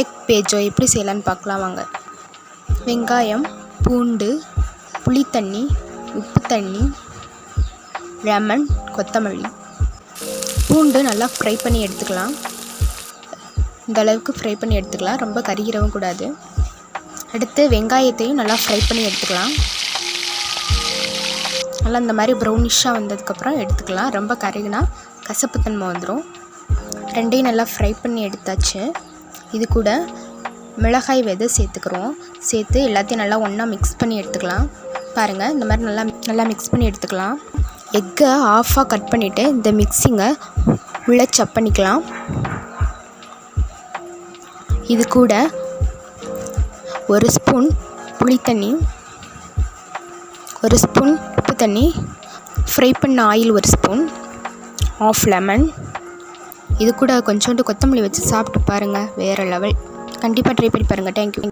Egg பேஜோ எப்படி செய்யலான்னு பார்க்கலாம் வாங்க. வெங்காயம் பூண்டு புளித்தண்ணி உப்பு தண்ணி லெமன் கொத்தமல்லி. பூண்டு நல்லா ஃப்ரை பண்ணி எடுத்துக்கலாம். இந்த அளவுக்கு ஃப்ரை பண்ணி எடுத்துக்கலாம். ரொம்ப கருகிறவும் கூடாது. அடுத்து வெங்காயத்தையும் நல்லா ஃப்ரை பண்ணி எடுத்துக்கலாம். நல்லா இந்த மாதிரி ப்ரௌனிஷாக வந்ததுக்கப்புறம் எடுத்துக்கலாம். ரொம்ப கருகினா கசப்புத்தன்மை வந்துடும் ரெண்டையும் நல்லா ஃப்ரை பண்ணி எடுத்தாச்சு. இது கூட மிளகாய் விதை சேர்த்துக்கிறோம். சேர்த்து எல்லாத்தையும் நல்லா ஒன்றா மிக்ஸ் பண்ணி எடுத்துக்கலாம். பாருங்கள் இந்த மாதிரி நல்லா நல்லா மிக்ஸ் பண்ணி எடுத்துக்கலாம். எக்கை ஆஃபாக கட் பண்ணிவிட்டு இந்த மிக்ஸிங்கை உள்ளே சப் பண்ணிக்கலாம். இது கூட ஒரு ஸ்பூன் புளித்தண்ணி ஒரு ஸ்பூன் உப்பு தண்ணி ஃப்ரை பண்ண ஆயில் ஒரு ஸ்பூன் ஆஃப் லெமன் இது கூட கொஞ்சோண்டு கொத்தமல்லி வச்சு சாப்பிட்டு பாருங்கள் வேறு லெவல் கண்டிப்பாக ட்ரை பண்ணி பாருங்கள் தேங்க்யூ